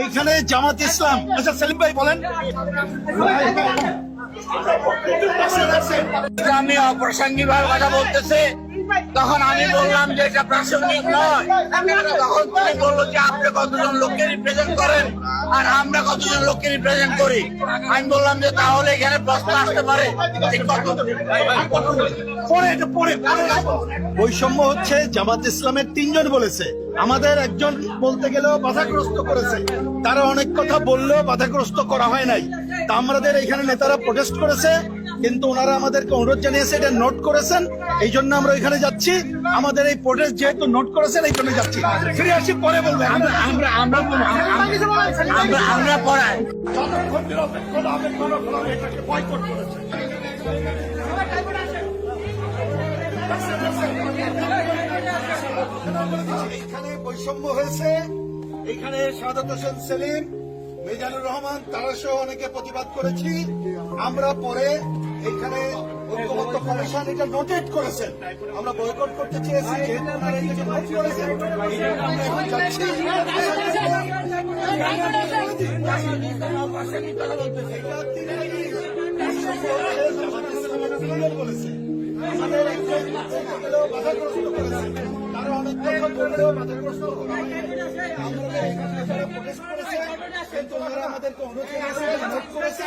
এইখানে জামাত ইসলাম। আচ্ছা সেলিম ভাই বলেন। আমি অপ্রাসঙ্গিক ভাবে কথা বলতেছে। তখন আমি বললাম যে এটা প্রাসঙ্গিক নয়। তখন তুমি বলল যে আপনি কতজন লোককে রিপ্রেজেন্ট করেন? আর আমরা কতজন লোককে রিপ্রেজেন্ট করি? আমি বললাম যে তাহলে এখানে প্রশ্ন আসতে পারে। বৈষম্য হচ্ছে জামাত ইসলামের তিনজন বলেছে। আমাদের একজন বলতে গেলেও বাধাগ্রস্ত করেছে। তারা অনেক কথা বললেও বাধাগ্রস্ত করা হয় নাই। তা আমাদের এখানে নেতারা প্রোটেস্ট করেছে। কিন্তু ওনারা আমাদেরকে অনুরোধ জানিয়েছে এটা নোট করেছেন। এই জন্য আমরা এখানে যাচ্ছি। আমাদের এই প্রোটেস্ট যেহেতু নোট করেছেন এই জন্য যাচ্ছি। ফিরে আসি পরে বলবেন আমরা আমরা আমরা আমরা আমরা পড়াই। যতক্ষণ নিরপেক্ষ না হবে গণফোরাম এটাকে বয়কট করেছে এইখানে বৈষম্য হয়েছে। এখানে সাদাত হোসেন সেলিম মিজানুর রহমান তারা সহ অনেকে প্রতিবাদ করেছি। আমরা পরে এখানে ঐক্যবদ্ধ কমিশন এটা নোটেট করেছেন আমরা বয়কট করতে চেয়েছি তারা অনেক বাধাগ্রস্ত করেছে। কিন্তু আমাদেরকে অনুরোধ করেছে।